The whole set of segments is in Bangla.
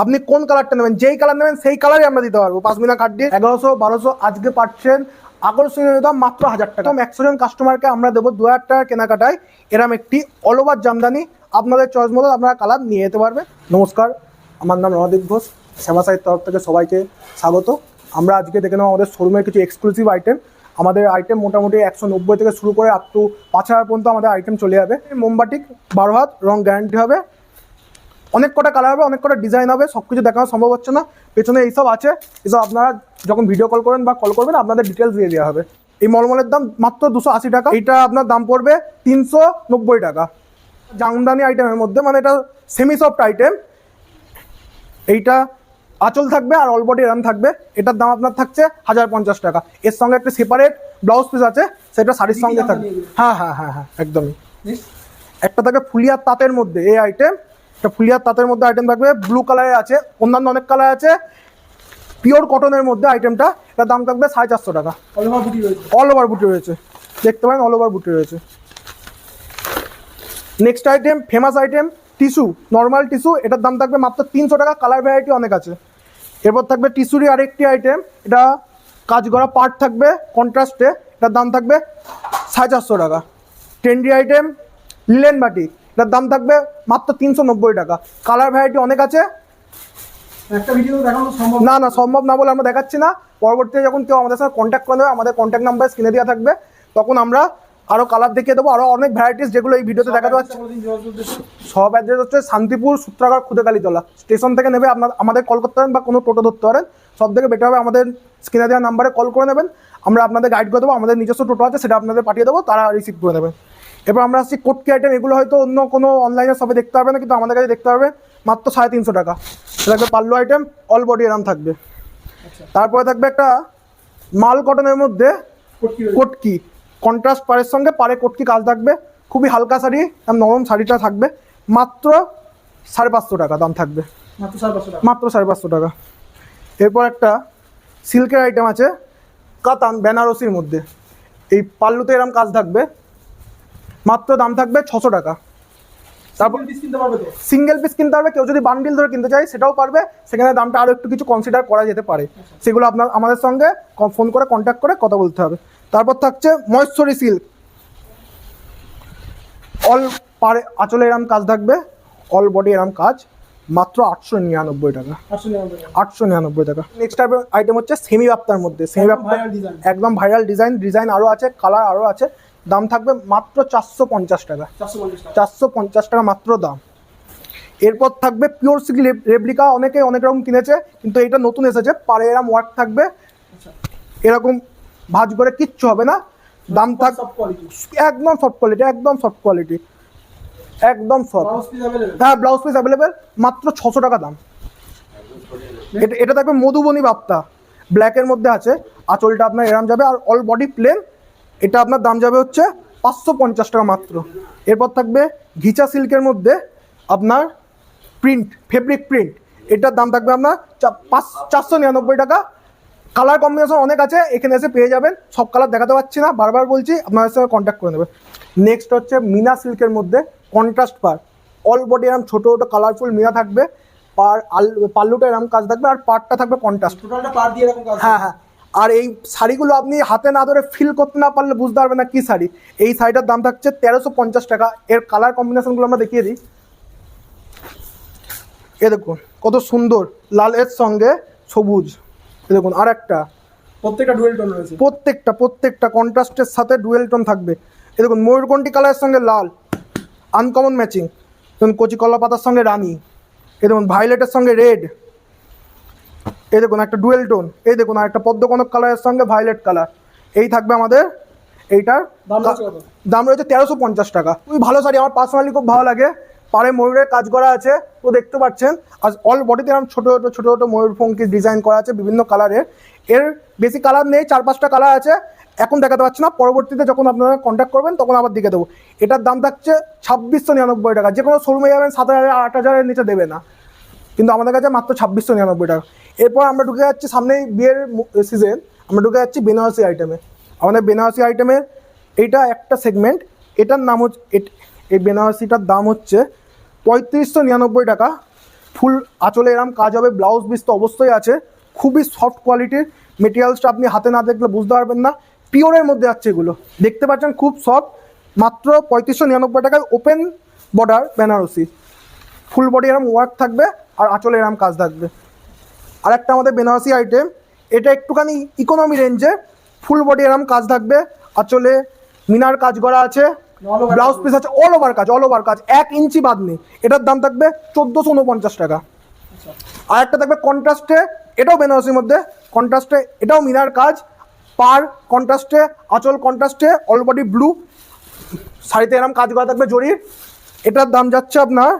আপনি কোন কালারটা নেবেন? যেই কালার নেবেন, সেই কালারই আমরা দিতে পারব। পাঁচমিনা কার্ড দিয়ে। এগারোশো, বারোশো আজকে পাচ্ছেন আকর্ষণীয় দাম মাত্র হাজার টাকা। একশো জন কাস্টমারকে আমরা দেবো দু হাজার টাকা কেনাকাটায়। এরম একটি অল ওভার জামদানি। আপনাদের চয়েস মতো আপনারা কালার নিয়ে যেতে পারবে নমস্কার, আমার নাম রণদীপ ঘোষ। সেবা সাইড তরফ থেকে সবাইকে স্বাগত। আমরা আজকে দেখে নেব আমাদের শোরুমের কিছু এক্সক্লুসিভ আইটেম আমাদের আইটেম মোটামুটি একশো নব্বই থেকে শুরু করে আপ টু পাঁচ হাজার পর্যন্ত আমাদের আইটেম চলে যাবে। মোমবাটিক বারো হাত রং গ্যারান্টি হবে। অনেক কটা কালার হবে অনেক কটা ডিজাইন হবে সব কিছু দেখানো সম্ভব হচ্ছে না। পেছনে এইসব আছে এসব আপনারা যখন ভিডিও কল করেন বা কল করবেন আপনাদের ডিটেলস দিয়ে দেওয়া হবে। এই মলমলের দাম মাত্র দুশো আশি টাকা। এটা আপনার দাম পড়বে তিনশো নব্বই টাকা। জামদানি আইটেমের মধ্যে মানে এটা সেমি সফট আইটেম এইটা আঁচল থাকবে আর অলবডি এরাম থাকবে। এটার দাম আপনার থাকছে হাজার পঞ্চাশ টাকা। এর সঙ্গে একটা সেপারেট ব্লাউজ পিস আছে সেটা শাড়ির সঙ্গে থাকবে। হ্যাঁ হ্যাঁ হ্যাঁ হ্যাঁ একদমই। একটা থাকে ফুলিয়ার তাঁতের মধ্যে এই আইটেম একটা ফুলিয়ার তাঁতের মধ্যে আইটেম থাকবে ব্লু কালারের আছে অন্যান্য অনেক কালার আছে। পিওর কটনের মধ্যে আইটেমটা এটার দাম থাকবে সাড়ে চারশো টাকা। অল ওভার বুটি রয়েছে। দেখতে পারেন অল ওভার বুটি রয়েছে। Next item famous item tissue normal tissue এটার দাম থাকবে মাত্র তিনশো টাকা কালার ভ্যারাইটি অনেক আছে। এরপর থাকবে টিস্যুরই আরেকটি আইটেম এটা কাজ করা পার্ট থাকবে কন্ট্রাস্টে এটার দাম থাকবে সাড়ে চারশো টাকা। ট্রেন্ডি আইটেম লিলেন বাটি এটার দাম থাকবে মাত্র তিনশো নব্বই টাকা। কালার ভ্যারাইটি অনেক আছে। একটা ভিডিও দেখানো সম্ভব না না সম্ভব না বলে আমরা দেখাচ্ছি না। পরবর্তীতে যখন কেউ আমাদের সাথে কন্ট্যাক্ট করে নেবে আমাদের কন্ট্যাক্ট নাম্বার স্ক্রিনে দেওয়া থাকবে। তখন আমরা আরও কালার দেখিয়ে দেবো আরও অনেক ভ্যারাইটিস যেগুলো এই ভিডিওতে দেখাতে পাচ্ছি। সব অ্যাড্রেস হচ্ছে শান্তিপুর সূত্রাগার খুদেকালীতলা স্টেশন থেকে নেবে আপনার আমাদের কল করতে পারেন বা কোনো টোটো ধরতে পারেন। সব থেকে বেটার হবে আমাদের স্ক্রিনে দেওয়া নাম্বারে কল করে নেবেন। আমরা আপনাদের গাইড করে দেবো আমাদের নিজস্ব টোটো আছে সেটা আপনাদের পাঠিয়ে দেবো তারা রিসিভ করে নেবেন এবার আমরা আসছি কোটকি আইটেম এগুলো হয়তো অন্য কোনো অনলাইনে সবে দেখতে পারবে না কিন্তু আমাদের কাছে দেখতে পারবে মাত্র সাড়ে তিনশো টাকা। থাকবে পাল্লু আইটেম অল বডি এরাম থাকবে। আচ্ছা। তারপরে থাকবে একটা মাল কটনের মধ্যে কোটকি কন্ট্রাস্ট পাড়ের সঙ্গে পাড়ে কটকি কাজ থাকবে। খুবই হালকা শাড়ি নরম শাড়িটা থাকবে। মাত্র সাড়ে পাঁচশো টাকা দাম থাকবে। মাত্র সাড়ে পাঁচশো টাকা। মাত্র সাড়ে পাঁচশো টাকা। এরপর একটা সিল্কের আইটেম আছে কাতান বেনারসির মধ্যে। এই পাল্লুতে এরম কাজ থাকবে। মাত্র দাম থাকবে ছশো টাকা। তারপর সিঙ্গেল পিস কিনতে পারবে কেউ যদি বান্ডিল ধরে কিনতে চায় সেটাও পারবে। সেখানে দামটা আরও একটু কিছু কনসিডার করা যেতে পারে। সেগুলো আপনার আমাদের সঙ্গে ফোন করে কন্ট্যাক্ট করে কথা বলতে হবে। তারপর থাকছে মহেশ্বরী সিল্ক অল পারে আঁচলে এরম কাজ থাকবে। অল বডি এরম কাজ। মাত্র আটশো নিরানব্বই টাকা। আটশো নিরানব্বই টাকা। নেক্সট আইটেম হচ্ছে সেমি বাপ্তার মধ্যে। সেমি বাপ্তা একদম ভাইরাল ডিজাইন ডিজাইন আরও আছে কালার আরও আছে। দাম থাকবে মাত্র চারশো পঞ্চাশ টাকা। চারশো পঞ্চাশ টাকা। মাত্র দাম। এরপর থাকবে পিওর সিল্ক রেপ্লিকা অনেকে অনেক রকম কিনেছে কিন্তু এটা নতুন এসেছে পারে এরম ওয়ার্ক থাকবে। আচ্ছা। এরকম ভাজ করে কিচ্ছু হবে না। দাম থাক একদম সফট কোয়ালিটি একদম সফট কোয়ালিটি একদম সফট হ্যাঁ ব্লাউজ পিস অ্যাভেলেবেল মাত্র ছশো টাকা দাম। এটা এটা থাকবে মধুবনী বাপ্তা ব্ল্যাকের মধ্যে আছে আঁচলটা আপনার এরম যাবে আর অল বডি প্লেন এটা আপনার দাম যাবে হচ্ছে পাঁচশো পঞ্চাশ টাকা মাত্র। এরপর থাকবে ঘিচা সিল্কের মধ্যে আপনার প্রিন্ট ফেব্রিক প্রিন্ট এটার দাম থাকবে আপনার চা- পাঁচ চারশো নিরানব্বই টাকা। কালার কম্বিনেশন অনেক আছে এখানে এসে পেয়ে যাবেন। সব কালার দেখাতে পাচ্ছি না বারবার বলছি আপনাদের সঙ্গে কন্ট্যাক্ট করে নেবেন। নেক্সট হচ্ছে মিনা সিল্কের মধ্যে কন্ট্রাস্ট পার অল বডি এরম ছোটো ছোটো কালারফুল মিনা থাকবে। পার আল পাল্লুটা এরম কাজ থাকবে আর পার্টটা থাকবে কন্ট্রাস্ট টোটালটা পার দিয়ে এরকম হ্যাঁ হ্যাঁ। আর এই শাড়িগুলো আপনি হাতে না ধরে ফিল করতে না পারলে বুঝতে পারবেন না কি শাড়ি। এই শাড়িটার দাম থাকছে তেরোশো পঞ্চাশ টাকা। এর কালার কম্বিনেশনগুলো আমরা দেখিয়ে দিই। এ দেখুন কত সুন্দর লাল এর সঙ্গে সবুজ। এ দেখুন আর একটা প্রত্যেকটা ডুয়েল টোন রয়েছে। প্রত্যেকটা প্রত্যেকটা কন্ট্রাস্টের সাথে ডুয়েল টোন থাকবে। এ দেখুন ময়ূরকণ্ঠী কালারের সঙ্গে লাল আনকমন ম্যাচিং দেখুন কচি কলা পাতার সঙ্গে রানি। এ দেখুন ভাইলেটের সঙ্গে রেড এই দেখুন একটা ডুয়েল টোন এই দেখুন আর একটা পদ্মকনক কালারের সঙ্গে ভাইলেট কালার এই থাকবে আমাদের এইটার দাম রয়েছে তেরোশো পঞ্চাশ টাকা। খুবই ভালো শাড়ি আমার পার্সোনালি খুব ভালো লাগে। পাড়ে ময়ূরের কাজ করা আছে তো দেখতে পাচ্ছেন। আর অল বডিতে এরকম ছোটো ছোটো ছোটো ছোটো ময়ূর ফঙ্কি ডিজাইন করা আছে বিভিন্ন কালারের এর। বেশি কালার নেই চার পাঁচটা কালার আছে। এখন দেখাতে পাচ্ছি না পরবর্তীতে যখন আপনারা কন্ট্যাক্ট করবেন তখন আবার দিকে দেবো। এটার দাম থাকছে ছাব্বিশশো নিরানব্বই টাকা যে কোনো শোরুমে যাবেন সাত হাজার আট হাজারের নিচে দেবে না। কিন্তু আমাদের কাছে মাত্র ছাব্বিশশো নিরানব্বই টাকা। এরপর আমরা ঢুকে যাচ্ছি সামনেই বিয়ের সিজন আমরা ঢুকে যাচ্ছি বেনারসি আইটেমে আমাদের বেনারসি আইটেমের এইটা একটা সেগমেন্ট এটার নাম হচ্ছে এই বেনারসিটার দাম হচ্ছে পঁয়ত্রিশশো নিরানব্বই টাকা। ফুল আঁচলে এরম কাজ হবে ব্লাউজ পিস তো অবশ্যই আছে। খুবই সফট কোয়ালিটির মেটেরিয়ালসটা আপনি হাতে না দেখলে বুঝতে পারবেন না। পিওরের মধ্যে আছে এগুলো। দেখতে পাচ্ছেন খুব সফট মাত্র পঁয়ত্রিশশো নিরানব্বই টাকায় open border Banarasi. Full body এরম ওয়ার্ক থাকবে। আর আঁচলে এরম কাজ থাকবে। আর একটা আমাদের বেনারসি আইটেম এটা একটুখানি ইকোনমি রেঞ্জে ফুল বডি এরম কাজ থাকবে। আঁচলে মিনার কাজ করা আছে ব্লাউজ পিস আছে অল ওভার কাজ অল ওভার কাজ, এক ইঞ্চি বাদ নেই। এটার দাম থাকবে চোদ্দোশো উনপঞ্চাশ টাকা। আর একটা থাকবে কন্ট্রাস্টে এটাও বেনারসির মধ্যে কন্ট্রাস্টে এটাও মিনার কাজ, পার কন্ট্রাস্টে আঁচল কন্ট্রাস্টে অল বডি ব্লু শাড়িতে এরম কাজ করা থাকবে জরির। এটার দাম যাচ্ছে আপনার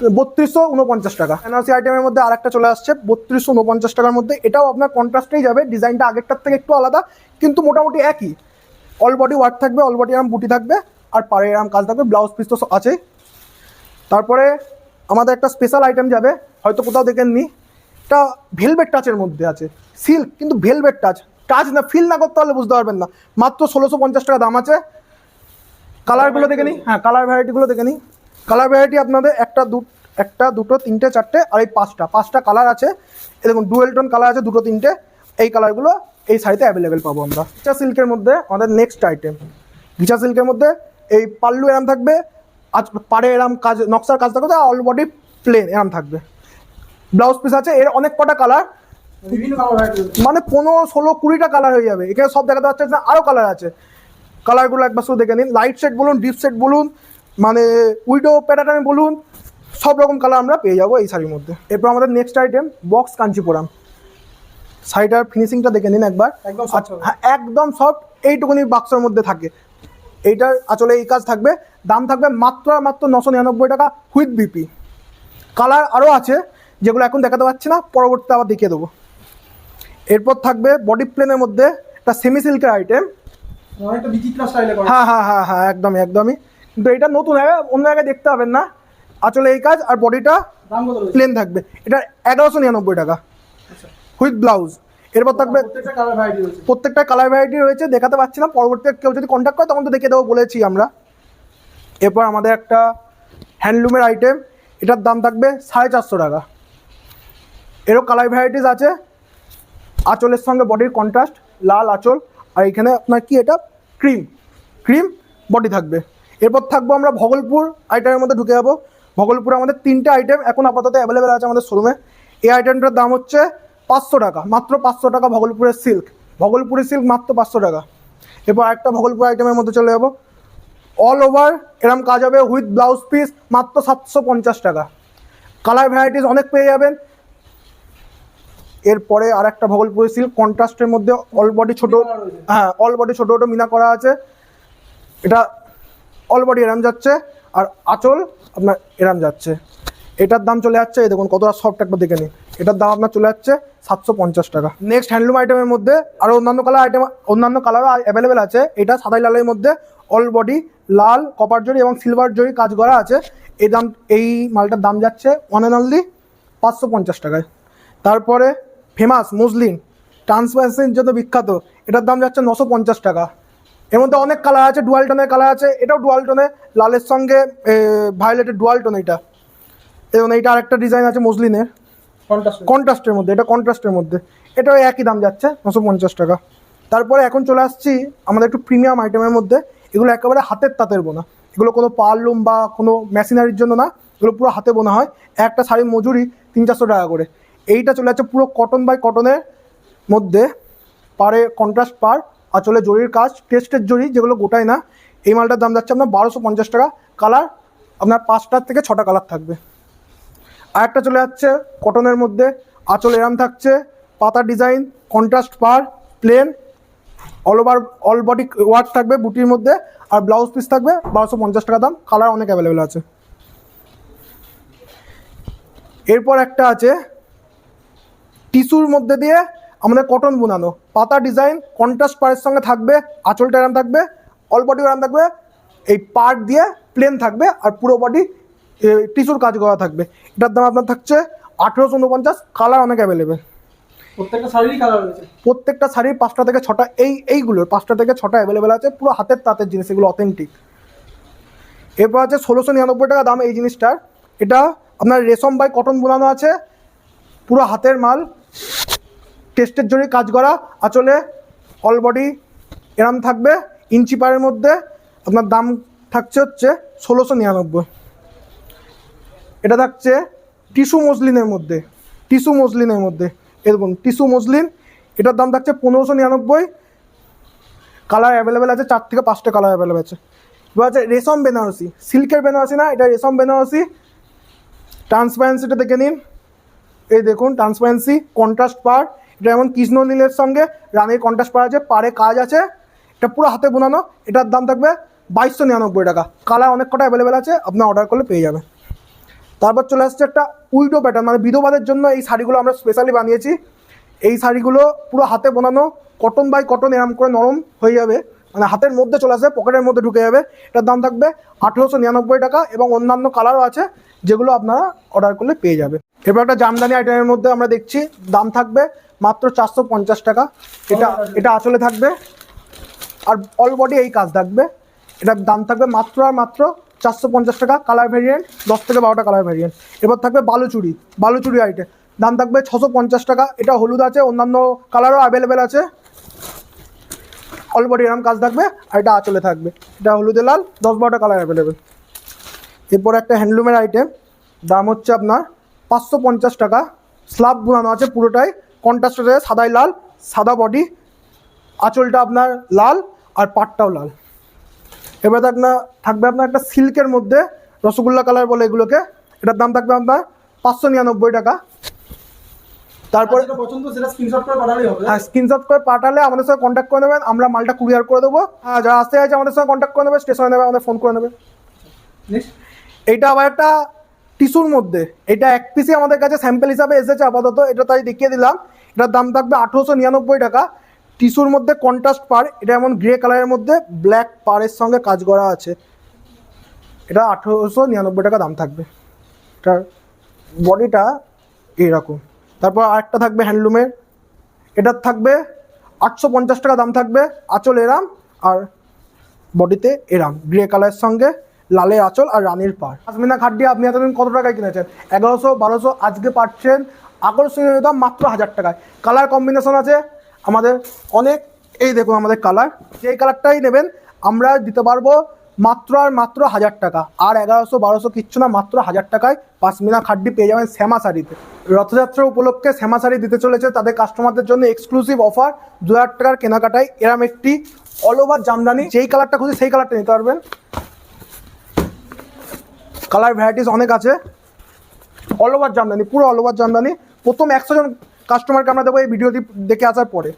বত্রিশশো উনপঞ্চাশ টাকা। এনআরসি আইটেমের মধ্যে আরেকটা চলে আসছে, বত্রিশশো উনপঞ্চাশ টাকার মধ্যে। এটাও আপনার কন্ট্রাস্টেই যাবে ডিজাইনটা আগেরটার থেকে একটু আলাদা, কিন্তু মোটামুটি একই। অল বডি ওয়ার্ক থাকবে অল বডি এরম বুটি থাকবে, আর পাড়ে এরম কাজ থাকবে ব্লাউজ পিস তো আছেই। তারপরে আমাদের একটা স্পেশাল আইটেম যাবে, হয়তো কোথাও দেখেননি। এটা ভেলভেট টাচের মধ্যে আছে। সিল্ক কিন্তু ভেলভেট টাচ টাচ না ফিল না করতে পারলে বুঝতে পারবেন না। মাত্র ষোলোশো পঞ্চাশ টাকা দাম আছে। কালারগুলো দেখে নিই হ্যাঁ কালার ভ্যারাইটিগুলো দেখে নিই কালার ভ্যারাইটি আপনাদের একটা দু একটা দুটো তিনটে চারটে আর এই পাঁচটা। পাঁচটা কালার আছে। এই দেখুন ডুয়েল টোন কালার আছে দুটো তিনটে। এই কালারগুলো এই শাড়িতে অ্যাভেলেবেল পাবো আমরা। ঘিচা সিল্কের মধ্যে আমাদের নেক্সট আইটেম ঘিচা সিল্কের মধ্যে এই পাল্লু এরাম থাকবে। আজ পাড়ে এরাম কাজ নকশার কাজ থাকবে অল বডি প্লেন এরাম থাকবে। ব্লাউজ পিস আছে এর অনেক কটা কালার মানে পনেরো ষোলো কুড়িটা কালার হয়ে যাবে। এখানে সব দেখাতে পাচ্ছে না আরও কালার আছে। কালারগুলো একবার শুধু দেখে নিন। লাইট সেট বলুন ডিপ সেট বলুন মানে উইডো প্যাটার্ন বলুন সব রকম কালার আমরা পেয়ে যাব এই শাড়ির মধ্যে। এরপর আমাদের নেক্সট আইটেম বক্স কাঞ্চিপুরাম। শাড়িটার ফিনিশিংটা দেখে নিন একবার। একদম হ্যাঁ একদম সফট এইটুকুনি বাক্সের মধ্যে থাকে। এইটার আসলে এই কাজ থাকবে। দাম থাকবে মাত্র আর মাত্র নশো নিরানব্বই টাকা হুইথ বিপি কালার আরও আছে যেগুলো এখন দেখাতে পাচ্ছি না পরবর্তীতে আবার দেখিয়ে দেবো। এরপর থাকবে বডি প্লেনের মধ্যে একটা সেমি সিল্কের আইটেম হ্যাঁ হ্যাঁ হ্যাঁ হ্যাঁ একদমই একদমই। কিন্তু এটা নতুন অন্য জায়গায় দেখতে পাবেন না। আসলে এই কাজ আর বডিটা প্লেন থাকবে। এটা এগারোশো নিরানব্বই টাকা। আচ্ছা। হুইথ ব্লাউজ এরপর থাকবে প্রত্যেকটা কালার ভ্যারাইটি রয়েছে। প্রত্যেকটা কালার ভ্যারাইটি রয়েছে দেখাতে পাচ্ছি না। পরবর্তীতে কেউ যদি কন্ট্যাক্ট করে তখন তো দেখে দেবো বলেছি আমরা। এরপর আমাদের একটা হ্যান্ডলুমের আইটেম এটার দাম থাকবে সাড়ে চারশো টাকা। এরও কালার ভ্যারাইটিস আছে। আঁচলের সঙ্গে বডির কন্ট্রাস্ট লাল আঁচল। আর এখানে আপনার কি এটা? ক্রিম ক্রিম বডি থাকবে। এরপর থাকব আমরা ভগলপুর আইটেমের মধ্যে ঢুকে যাব। ভগলপুরে আমাদের তিনটে আইটেম এখন আপাতত অ্যাভেলেবেল আছে আমাদের শোরুমে এই আইটেমটার দাম হচ্ছে পাঁচশো টাকা, মাত্র পাঁচশো টাকা ভগলপুরের সিল্ক ভগলপুরের সিল্ক মাত্র পাঁচশো টাকা। এরপর একটা ভগলপুর আইটেমের মধ্যে চলে যাব। অল ওভার এরম কাজ হবে উইথ ব্লাউজ পিস মাত্র সাতশো পঞ্চাশ টাকা। কালার ভ্যারাইটিস অনেক পেয়ে যাবেন। এরপরে আর একটা ভগলপুরি সিল্ক কন্ট্রাস্টের মধ্যে অল বডি ছোটো হ্যাঁ অল বডি ছোটো ছোটো মিনা করা আছে। এটা অল বডি এরাম যাচ্ছে আর আঁচল আপনার এরাম যাচ্ছে। এটার দাম চলে যাচ্ছে, এই দেখুন কতটা সফট একবার দেখে নিন। এটার দাম আপনার চলে যাচ্ছে সাতশো পঞ্চাশ টাকা। নেক্সট হ্যান্ডলুম আইটেমের মধ্যে আরও অন্যান্য কালার আইটেম অন্যান্য কালারও অ্যাভেলেবেল আছে। এটা সাদাই লালের মধ্যে অল বডি লাল কপার জরি এবং সিলভার জরি কাজ করা আছে। এই দাম, এই মালটার দাম যাচ্ছে ওয়ান অ্যান্ড অনলি পাঁচশো পঞ্চাশ টাকায়। তারপরে ফেমাস মুসলিম ট্রান্সপারেন্সির জন্য বিখ্যাত। এটার দাম যাচ্ছে নশো পঞ্চাশ টাকা। এর মধ্যে অনেক কালার আছে ডুয়াল টোনের কালার আছে এটাও ডুয়াল টোনে লালের সঙ্গে ভায়োলেটের ডুয়াল টোন এটা এবং এইটা আরেকটা ডিজাইন আছে মুসলিনের। কন্ট্রাস্টের মধ্যে এটা কন্ট্রাস্টের মধ্যে। এটাও একই দাম যাচ্ছে নশো পঞ্চাশ টাকা। তারপরে এখন চলে আসছি আমাদের একটু প্রিমিয়াম আইটেমের মধ্যে। এগুলো একেবারে হাতের তাঁতের বোনা। এগুলো কোনো পারলুম বা কোনো মেশিনারির জন্য না এগুলো পুরো হাতে বোনা হয়। একটা শাড়ির মজুরি তিন চারশো টাকা করে। এইটা চলে যাচ্ছে পুরো কটন বাই কটনের মধ্যে পারে কন্ট্রাস্ট পার আঁচলে জরির কাজ টেস্টের জরি যেগুলো গোটায় না, এই মালটার দাম যাচ্ছে আপনার বারোশো পঞ্চাশ টাকা। কালার আপনার পাঁচটার থেকে ছটা কালার থাকবে। আর একটা চলে যাচ্ছে কটনের মধ্যে। আঁচল এরাম থাকছে, পাতা ডিজাইন কন্ট্রাস্ট পার plain all over all body work থাকবে বুটির মধ্যে, আর ব্লাউজ পিস থাকবে বারোশো পঞ্চাশ টাকা দাম কালার অনেক অ্যাভেলেবেল আছে। এরপর একটা আছে টিস্যুর মধ্যে দিয়ে আমাদের কটন বোনানো। পাতা ডিজাইন কন্ট্রাস্ট পাড়ের সঙ্গে থাকবে আঁচলটা এরাম থাকবে অল বডি এরাম থাকবে এই পার্ট দিয়ে প্লেন থাকবে আর পুরো বডি টিস্যুর কাজ করা থাকবে। এটার দাম আপনার থাকছে আঠেরোশো উনপঞ্চাশ কালার অনেক অ্যাভেলেবেল প্রত্যেকটা শাড়িরই কালার রয়েছে? প্রত্যেকটা শাড়ির পাঁচটা থেকে ছটা এই এইগুলোর পাঁচটা থেকে ছটা অ্যাভেলেবেল আছে পুরো হাতের তাঁতের জিনিস এগুলো অথেন্টিক এরপর আছে ষোলোশো নিরানব্বই টাকা দাম এই জিনিসটার। এটা আপনার রেশম বাই কটন বোনানো আছে পুরো হাতের মাল। টেস্টের জন্য কাজ করা। আঁচলে অল বডি এরম থাকবে, ইঞ্চি পায়ের মধ্যে আপনার দাম থাকছে হচ্ছে ষোলোশো নিরানব্বই। এটা থাকছে টিস্যু মসলিনের মধ্যে, টিস্যু মসলিনের মধ্যে। এরকম টিস্যু মসলিন, এটার দাম থাকছে পনেরোশো নিরানব্বই। কালার অ্যাভেলেবেল আছে, চার থেকে পাঁচটা কালার অ্যাভেলেবেল আছে। এবার আছে রেশম বেনারসি, সিল্কের বেনারসি না, এটা রেশম বেনারসি। ট্রান্সপারেন্সিটা দেখে নিন। এই দেখুন ট্রান্সপারেন্সি কন্ট্রাস্ট পার এটা যেমন কৃষ্ণ নীলের সঙ্গে রানীর কন্ট্রাস্ট পার আছে পারে কাজ আছে, এটা পুরো হাতে বোনানো, এটার দাম থাকবে বাইশশো নিরানব্বই টাকা। কালার অনেক কটা অ্যাভেলেবেল আছে আপনি অর্ডার করলে পেয়ে যাবেন। তারপর চলে আসছে একটা উল্টো প্যাটার্ন মানে বিধবাদের জন্য এই শাড়িগুলো আমরা স্পেশালি বানিয়েছি। এই শাড়িগুলো পুরো হাতে বোনানো কটন বাই কটন এরম করে নরম হয়ে যাবে। মানে হাতের মধ্যে চলে আসবে পকেটের মধ্যে ঢুকে যাবে। এটার দাম থাকবে আঠেরোশো নিরানব্বই টাকা এবং অন্যান্য কালারও আছে, যেগুলো আপনারা অর্ডার করলে পেয়ে যাবে এবার একটা জামদানি আইটেমের মধ্যে আমরা দেখছি, দাম থাকবে মাত্র চারশো পঞ্চাশ টাকা। এটা এটা আসলে থাকবে, আর অল বডি এই কাজ থাকবে। এটার দাম থাকবে মাত্র আর মাত্র চারশো পঞ্চাশ টাকা কালার ভেরিয়েন্ট দশ থেকে বারোটা কালার ভেরিয়েন্ট এবার থাকবে বালুচুরি বালুচুরি আইটেম দাম থাকবে ছশো পঞ্চাশ টাকা, এটা হলুদ আছে, অন্যান্য কালারও অ্যাভেলেবেল আছে। অল বডি এরম কাজ থাকবে, আর এটা আঁচলে থাকবে। এটা হলুদে লাল, দশ বারোটা কালার অ্যাভেলেবেল এরপর একটা হ্যান্ডলুমের আইটেম দাম হচ্ছে আপনার পাঁচশো পঞ্চাশ টাকা। স্লাব বোনানো আছে পুরোটাই। কন্ট্রাস্ট আছে সাদাই লাল সাদা বডি। আঁচলটা আপনার লাল আর পাটটাও লাল। এবার আপনার থাকবে আপনার একটা সিল্কের মধ্যে রসগোল্লা কালার বলে এগুলোকে। এটার দাম থাকবে আপনার পাঁচশো নিরানব্বই টাকা। তারপরে যেটা পছন্দ সেটা স্ক্রিনশট করে পাঠালেই হবে। হ্যাঁ স্ক্রিনশট করে পাঠালে আমাদের সঙ্গে কন্ট্যাক্ট করে নেবেন। আমরা মালটা কুরিয়ার করে দেবো। হ্যাঁ যারা আসতে আছে আমাদের সঙ্গে কন্ট্যাক্ট করে নেবে স্টেশনে নেবে আমাদের ফোন করে নেবে। নেক্সট এইটা আবার একটা টিস্যুর মধ্যে। এটা এক পিসই আমাদের কাছে স্যাম্পেল হিসাবে এসেছে, আপাতত এটা তাই দেখিয়ে দিলাম। এটার দাম থাকবে আঠেরোশো নিরানব্বই টাকা। টিস্যুর মধ্যে কন্ট্রাস্ট পার, এটা এমন গ্রে কালারের মধ্যে ব্ল্যাক পারের সঙ্গে কাজ করা আছে। এটা আঠেরোশো নিরানব্বই টাকা দাম থাকবে। এটার বডিটা এইরকম। তারপর আরেকটা থাকবে হ্যান্ডলুমের এটার থাকবে আটশো পঞ্চাশ টাকা দাম থাকবে আঁচল এরাম, আর বডিতে এরাম গ্রে কালারের সঙ্গে লালের আঁচল আর রানীর পাড়। আসমিনা খাড্ডি, আপনি এতদিন কত টাকায় কিনেছেন? এগারোশো, বারোশো, আজকে পাচ্ছেন আকর্ষণীয় দাম মাত্র হাজার টাকায়। কালার কম্বিনেশন আছে আমাদের অনেক, এই দেখুন আমাদের কালার। যেই কালারটাই নেবেন, আমরা দিতে পারব মাত্র আর মাত্র হাজার টাকা। আর এগারোশো, বারোশো কিচ্ছু না, মাত্র হাজার টাকায় পাশমিনা খাড্ডি পেয়ে যাবেন শ্যামা শাড়িতে রথযাত্রা উপলক্ষে শ্যামা শাড়ি দিতে চলেছে তাদের কাস্টমারদের জন্য এক্সক্লুসিভ অফার দু হাজার টাকার কেনাকাটায় এরম একটি অল ওভার জামদানি। যেই কালারটা খুঁজে সেই কালারটা নিতে পারবেন। কালার ভ্যারাইটিস অনেক আছে। অল ওভার জামদানি পুরো অল ওভার জামদানি প্রথম একশো জন কাস্টমারকে আমরা দেবো এই ভিডিওটি দেখে আসার পরে।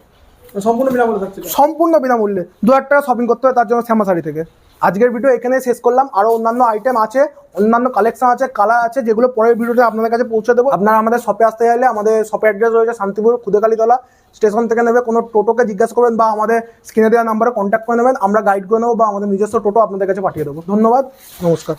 সম্পূর্ণ বিনামূল্যে থাকছে। সম্পূর্ণ বিনামূল্যে। দু হাজার টাকা শপিং করতে হবে তার জন্য শ্যামা শাড়ি থেকে। আজকের ভিডিও এখানে শেষ করলাম। আরও অন্যান্য আইটেম আছে অন্যান্য কালেকশন আছে কালার আছে যেগুলো পরের ভিডিওতে আপনাদের কাছে পৌঁছে দেবো। আপনারা আমাদের শপে আসতে চাইলে আমাদের শপের অ্যাড্রেস রয়েছে শান্তিপুর খুদেকালীতলা স্টেশন থেকে নেবে কোনো টোটোকে জিজ্ঞাসা করবেন বা আমাদের স্ক্রিনে দেওয়া নাম্বারে কন্ট্যাক্ট করে নেবেন। আমরা গাইড করে নেব বা আমাদের নিজস্ব টোটো আপনাদের কাছে পাঠিয়ে দেবো। ধন্যবাদ নমস্কার।